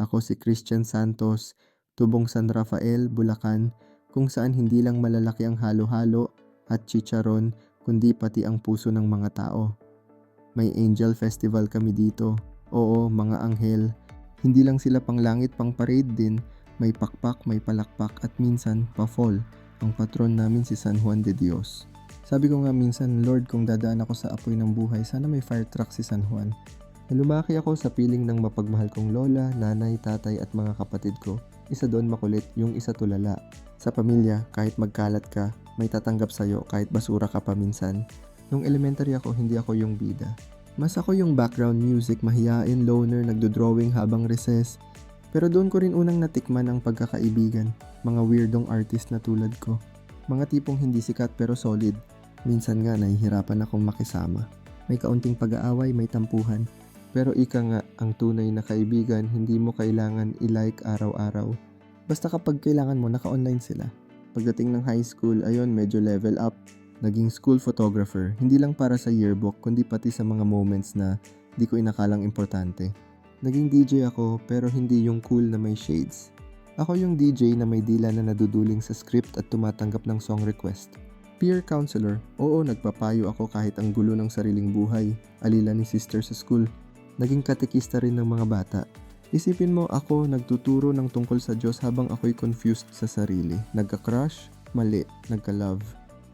Ako si Christian Santos, tubong San Rafael, Bulacan, kung saan hindi lang malalaki ang halo-halo at chicharon, kundi pati ang puso ng mga tao. May Angel Festival kami dito. Oo, mga anghel. Hindi lang sila pang langit, pang parade din. May pakpak, may palakpak at minsan pa-fall. Ang patron namin si San Juan de Dios. Sabi ko nga minsan, Lord, kung dadaan ako sa apoy ng buhay, sana may fire truck si San Juan. Nalumaki ako sa piling ng mapagmahal kong lola, nanay, tatay at mga kapatid ko. Isa doon makulit, yung isa tulala. Sa pamilya, kahit magkalat ka, may tatanggap sa'yo kahit basura ka pa minsan. Nung elementary ako, hindi ako yung bida. Mas ako yung background music, mahiyain, loner, nagdo-drawing habang recess. Pero doon ko rin unang natikman ang pagkakaibigan, mga weirdong artist na tulad ko. Mga tipong hindi sikat pero solid. Minsan nga nahihirapan akong makisama. May kaunting pag-aaway, may tampuhan. Pero ika nga, ang tunay na kaibigan, hindi mo kailangan i-like araw-araw. Basta kapag kailangan mo, naka-online sila. Pagdating ng high school, ayun, medyo level up. Naging school photographer, hindi lang para sa yearbook, kundi pati sa mga moments na di ko inakalang importante. Naging DJ ako, pero hindi yung cool na may shades. Ako yung DJ na may dila na naduduling sa script at tumatanggap ng song request. Peer counselor, oo nagpapayo ako kahit ang gulo ng sariling buhay, alila ni sister sa school. Naging katekista rin ng mga bata. Isipin mo ako nagtuturo ng tungkol sa Diyos habang ako'y confused sa sarili. Nagka-crush, mali, nagka-love.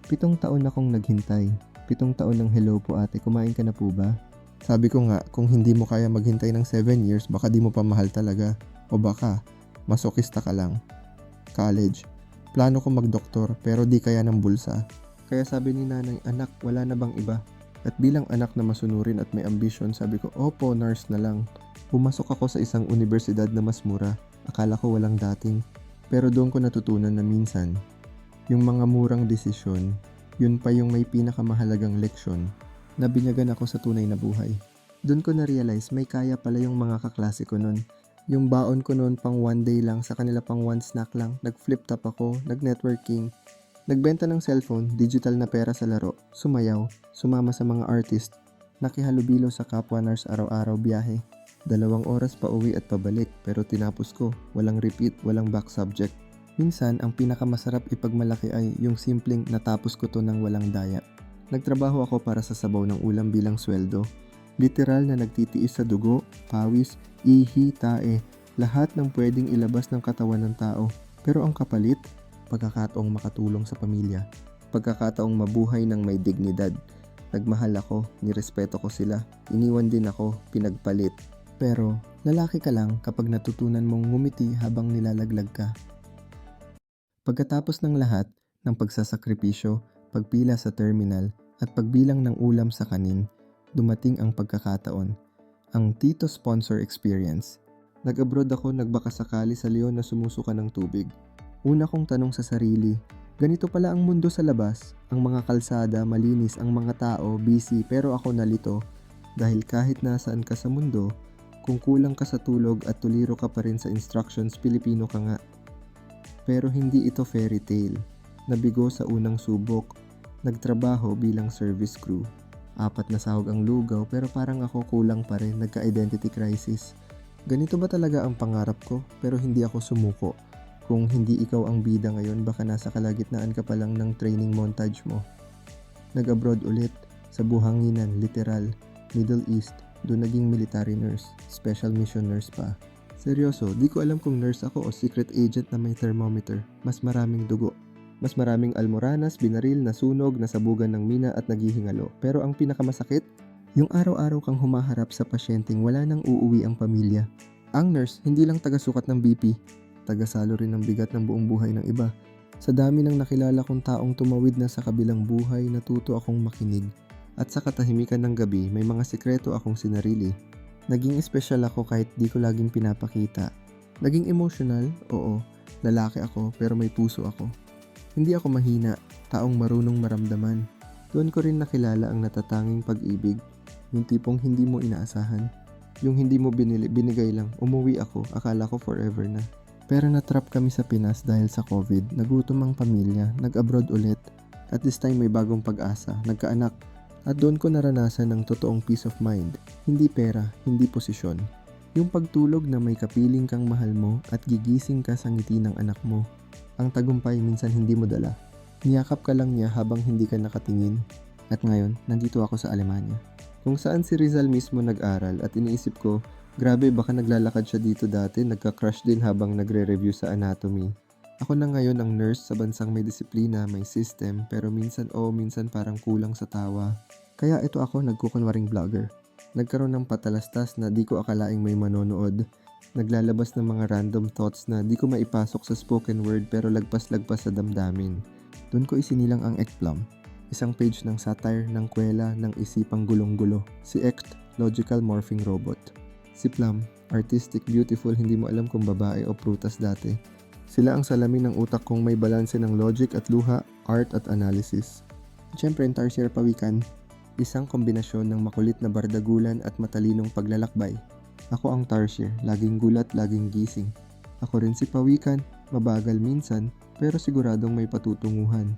Pitong taon akong naghintay. Pitong taon ng hello po ate, kumain ka na po ba? Sabi ko nga, kung hindi mo kaya maghintay ng 7 years, baka di mo pa mahal talaga. O baka, masokista ka lang. College. Plano ko magdoktor pero di kaya ng bulsa. Kaya sabi ni nanay, anak, wala na bang iba? At bilang anak na masunurin at may ambisyon, sabi ko, opo, nurse na lang. Pumasok ako sa isang universidad na mas mura. Akala ko walang dating. Pero doon ko natutunan na minsan, yung mga murang desisyon, yun pa yung may pinakamahalagang leksyon na binyagan ako sa tunay na buhay. Doon ko na-realize may kaya pala yung mga kaklase ko nun. Yung baon ko noon pang one day lang, sa kanila pang one snack lang. Nag-flip top ako, nag-networking, nagbenta ng cellphone, digital na pera sa laro, sumayaw, sumama sa mga artist, nakihalubilo sa kapwa nurse araw-araw biyahe. Dalawang oras pa uwi at pabalik pero tinapos ko, walang repeat, walang back subject. Minsan, ang pinakamasarap ipagmalaki ay yung simpleng natapos ko to ng walang daya. Nagtrabaho ako para sa sabaw ng ulam bilang sweldo. Literal na nagtitiis sa dugo, pawis, ihi, tae, lahat ng pwedeng ilabas ng katawan ng tao. Pero ang kapalit, pagkakataong makatulong sa pamilya. Pagkakataong mabuhay ng may dignidad. Nagmahal ako, nirespeto ko sila. Iniwan din ako, pinagpalit. Pero, lalaki ka lang kapag natutunan mong ngumiti habang nilalaglag ka. Pagkatapos ng lahat ng pagsasakripisyo, pagpila sa terminal, at pagbilang ng ulam sa kanin, dumating ang pagkakataon. Ang Tito Sponsor Experience. Nag-abroad ako nagbakasakali sa Leon na sumusuka ng tubig. Una kong tanong sa sarili, ganito pala ang mundo sa labas. Ang mga kalsada, malinis, ang mga tao, busy, pero ako nalito. Dahil kahit nasaan ka sa mundo, kung kulang ka sa tulog at tuliro ka pa rin sa instructions, Pilipino ka nga. Pero hindi ito fairy tale. Nabigo sa unang subok. Nagtrabaho bilang service crew. Apat na sahog ang lugaw pero parang ako kulang pa rin, nagka-identity crisis. Ganito ba talaga ang pangarap ko? Pero hindi ako sumuko. Kung hindi ikaw ang bida ngayon, baka nasa kalagitnaan ka pa lang ng training montage mo. Nag-abroad ulit, sa buhanginan, literal, Middle East, doon naging military nurse, special mission nurse pa. Seryoso, di ko alam kung nurse ako o secret agent na may thermometer. Mas maraming dugo. Mas maraming almoranas, binaril, nasunog, nasabugan ng mina at naghihingalo. Pero ang pinakamasakit, yung araw-araw kang humaharap sa pasyenteng wala nang uuwi ang pamilya. Ang nurse, hindi lang taga-sukat ng BP, taga-salo rin ng bigat ng buong buhay ng iba. Sa dami ng nakilala kong taong tumawid na sa kabilang buhay, natuto akong makinig. At sa katahimikan ng gabi, may mga sikreto akong sinarili. Naging espesyal ako kahit di ko laging pinapakita. Naging emotional, oo. Lalaki ako pero may puso ako. Hindi ako mahina, taong marunong maramdaman. Doon ko rin nakilala ang natatanging pag-ibig, yung tipong hindi mo inaasahan. Yung hindi mo binili, binigay lang, umuwi ako, akala ko forever na. Pero natrap kami sa Pinas dahil sa COVID, nagutom ang pamilya, nag-abroad ulit. At this time may bagong pag-asa, nagkaanak. At doon ko naranasan ng totoong peace of mind. Hindi pera, hindi posisyon. Yung pagtulog na may kapiling kang mahal mo at gigising ka sa ngiti ng anak mo. Ang tagumpay minsan hindi mo dala. Niyakap ka lang niya habang hindi ka nakatingin. At ngayon, nandito ako sa Alemanya. Kung saan si Rizal mismo nag-aral at iniisip ko, grabe baka naglalakad siya dito dati, nagka-crush din habang nagre-review sa anatomy. Ako na ngayon ang nurse sa bansang may disiplina, may system, pero minsan oo, minsan parang kulang sa tawa. Kaya ito ako nagkukunwaring vlogger. Nagkaroon ng patalastas na di ko akalaing may manonood. Naglalabas ng mga random thoughts na di ko maipasok sa spoken word pero lagpas-lagpas sa damdamin. Doon ko isinilang ang Ekplum, isang page ng satire ng kwela ng isipang gulong-gulo. Si Ect, logical morphing robot. Si Plum, artistic, beautiful, hindi mo alam kung babae o prutas dati. Sila ang salamin ng utak kong may balanse ng logic at luha, art at analysis. Siyempre, Tarsier Pawikan, isang kombinasyon ng makulit na bardagulan at matalinong paglalakbay. Ako ang Tarsier, laging gulat, laging gising. Ako rin si Pawikan, mabagal minsan, pero siguradong may patutunguhan.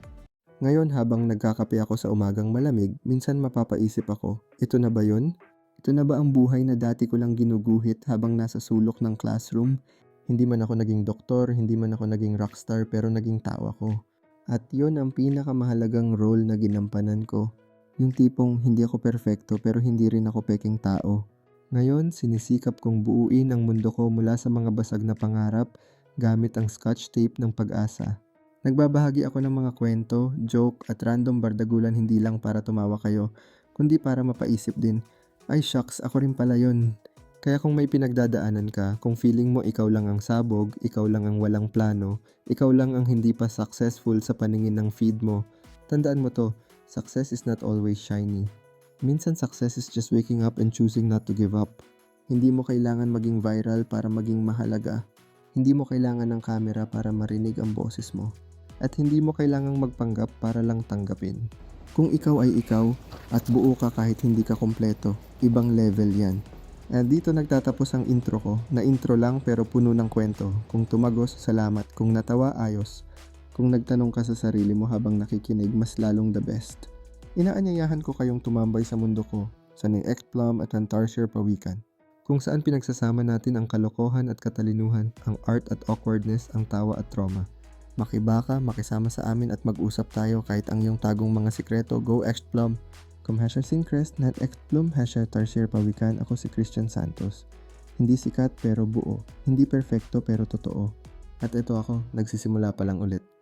Ngayon habang nagkakape ako sa umagang malamig, minsan mapapaisip ako, ito na ba yon? Ito na ba ang buhay na dati ko lang ginuguhit habang nasa sulok ng classroom? Hindi man ako naging doktor, hindi man ako naging rockstar, pero naging tao ako. At yon ang pinakamahalagang role na ginampanan ko. Yung tipong hindi ako perpekto pero hindi rin ako peking tao. Ngayon, sinisikap kong buuin ang mundo ko mula sa mga basag na pangarap gamit ang scotch tape ng pag-asa. Nagbabahagi ako ng mga kwento, joke at random bardagulan hindi lang para tumawa kayo, kundi para mapaisip din, ay shucks, ako rin pala yun. Kaya kung may pinagdadaanan ka, kung feeling mo ikaw lang ang sabog, ikaw lang ang walang plano, ikaw lang ang hindi pa successful sa paningin ng feed mo, tandaan mo to, success is not always shiny. Minsan success is just waking up and choosing not to give up. Hindi mo kailangan maging viral para maging mahalaga. Hindi mo kailangan ng camera para marinig ang boses mo. At hindi mo kailangang magpanggap para lang tanggapin. Kung ikaw ay ikaw at buo ka kahit hindi ka kompleto, ibang level yan. At dito nagtatapos ang intro ko, na intro lang pero puno ng kwento. Kung tumagos, salamat. Kung natawa, ayos. Kung nagtanong ka sa sarili mo habang nakikinig, mas lalong the best. Inaanyayahan ko kayong tumambay sa mundo ko, sa ng Ekplum at ang Tarsier Pawikan. Kung saan pinagsasama natin ang kalokohan at katalinuhan, ang art at awkwardness, ang tawa at trauma. Makibaka, makisama sa amin at mag-usap tayo kahit ang iyong tagong mga sikreto, go Ekplum! Come hashtag Syncrest, not Ekplum, hashtag Tarsier Pawikan, ako si Christian Santos. Hindi sikat pero buo, hindi perfecto pero totoo. At ito ako, nagsisimula pa lang ulit.